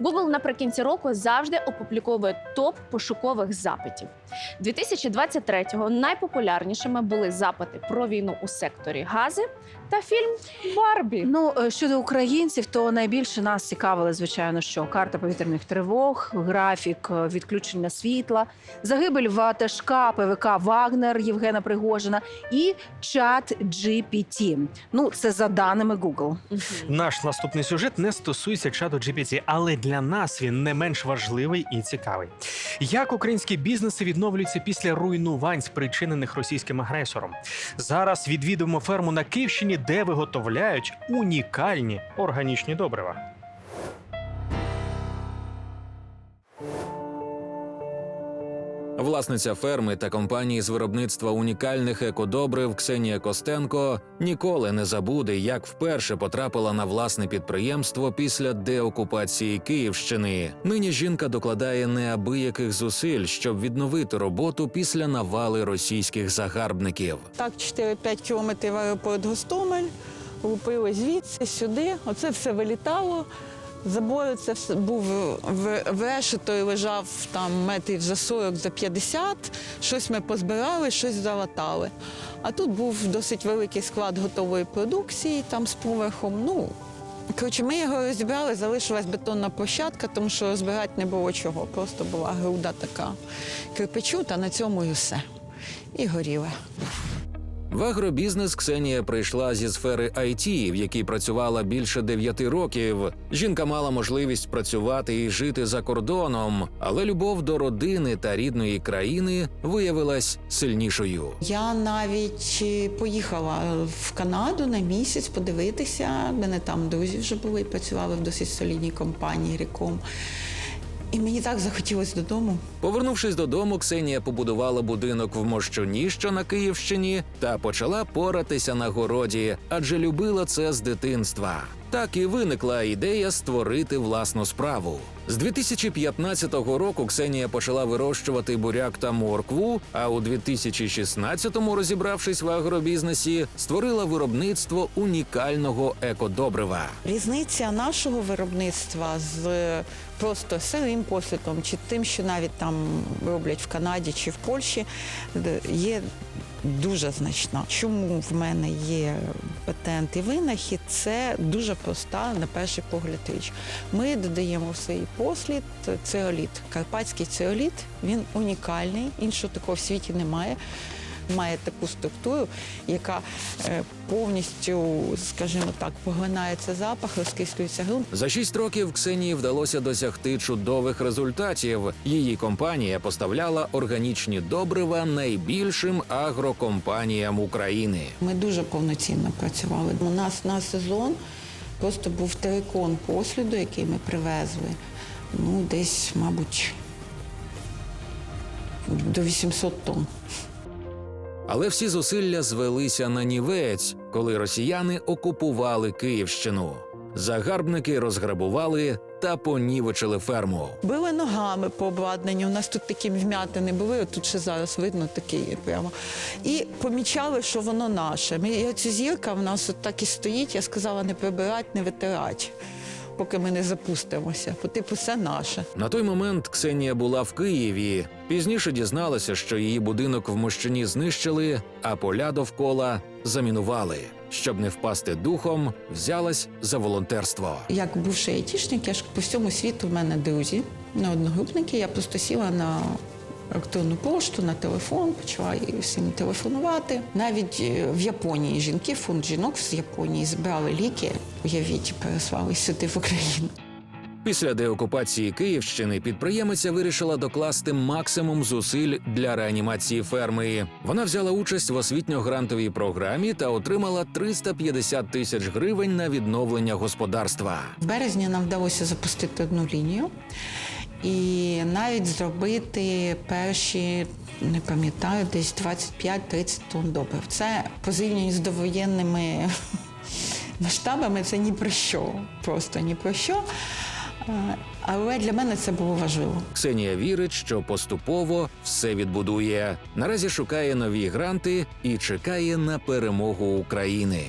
Google наприкінці року завжди опубліковує топ пошукових запитів. 2023-го найпопулярнішими були запити про війну у секторі гази та фільм Барбі. Ну е, щодо українців, то найбільше нас цікавили, звичайно, що карта повітряних тривог, графік е, відключення світла, загибель ватажка ПВК Вагнер Євгена Пригожина і чат GPT. Ну це за даними Google. Наш наступний сюжет не стосується чату GPT, але для нас він не менш важливий і цікавий. Як українські бізнеси відновлюються після руйнувань, спричинених російським агресором? Зараз відвідуємо ферму на Київщині, де виготовляють унікальні органічні добрива. Власниця ферми та компанії з виробництва унікальних екодобрив Ксенія Костенко ніколи не забуде, як вперше потрапила на власне підприємство після деокупації Київщини. Нині жінка докладає неабияких зусиль, щоб відновити роботу після навали російських загарбників. Так, 4-5 кілометрів аеропорт Гостомель, лупили звідси сюди. Оце все вилітало. Забор це був в решето і лежав там метрів за 40, за 50. Щось ми позбирали, щось залатали. А тут був досить великий склад готової продукції, там з поверхом. Ну, коротше, ми його розібрали, залишилась бетонна площадка, тому що розбирати не було чого. Просто була груда така кирпичу, та на цьому і все. І горіле. В агробізнес Ксенія прийшла зі сфери IT, в якій працювала більше дев'яти років. Жінка мала можливість працювати і жити за кордоном, але любов до родини та рідної країни виявилась сильнішою. Я навіть е, поїхала в Канаду на місяць подивитися. Мене там друзі вже були, працювали в досить солідній компанії Ріком. І мені так захотілося додому. Повернувшись додому, Ксенія побудувала будинок в Мощуні, що на Київщині, та почала поратися на городі, адже любила це з дитинства. Так і виникла ідея створити власну справу. З 2015 року Ксенія почала вирощувати буряк та моркву. А у 2016-му, розібравшись в агробізнесі, створила виробництво унікального екодобрива. Різниця нашого виробництва з е, просто сирим послідом, чи тим, що навіть там роблять в Канаді чи в Польщі, є дуже значна. Чому в мене є патент і винахід? Це дуже проста, на перший погляд річ. Ми додаємо в свій послід цеоліт. Карпатський цеоліт, він унікальний, іншого такого в світі немає. Має таку структуру, яка е, повністю, скажімо так, поглинається запах, розкислюється ґрунт. За шість років Ксенії вдалося досягти чудових результатів. Її компанія поставляла органічні добрива найбільшим агрокомпаніям України. Ми дуже повноцінно працювали. У нас на сезон просто був терикон посліду, який ми привезли. Ну, десь, мабуть, до 800 тонн. Але всі зусилля звелися на нівець, коли росіяни окупували Київщину. Загарбники розграбували та понівечили ферму. Били ногами по обладнанню. У нас тут такі вм'ятини були, тут ще зараз видно такі прямо. І помічали, що воно наше. Ми, і оця зірка в нас от так і стоїть. Я сказала не прибирати, не витирати, поки ми не запустимося. По типу, все наше. На той момент Ксенія була в Києві. Пізніше дізналася, що її будинок в Мощині знищили, а поля довкола замінували. Щоб не впасти духом, взялась за волонтерство. Як бувший айтішник, я ж по всьому світу в мене друзі, на одногрупники. Я просто сіла на електронну пошту, на телефон, почала всім телефонувати. Навіть е, в Японії жінки, фонд жінок з Японії збирали ліки, уявіть, переслали сюди в Україну. Після деокупації Київщини підприємиця вирішила докласти максимум зусиль для реанімації ферми. Вона взяла участь в освітньо-грантовій програмі та отримала 350 тисяч гривень на відновлення господарства. В березні нам вдалося запустити одну лінію і навіть зробити перші, не пам'ятаю, десь 25-30 тонн добрив. Це по зрівнянні з довоєнними масштабами це ні про що. Просто ні про що. Е, Але для мене це було важливо. Ксенія вірить, що поступово все відбудує. Наразі шукає нові гранти і чекає на перемогу України.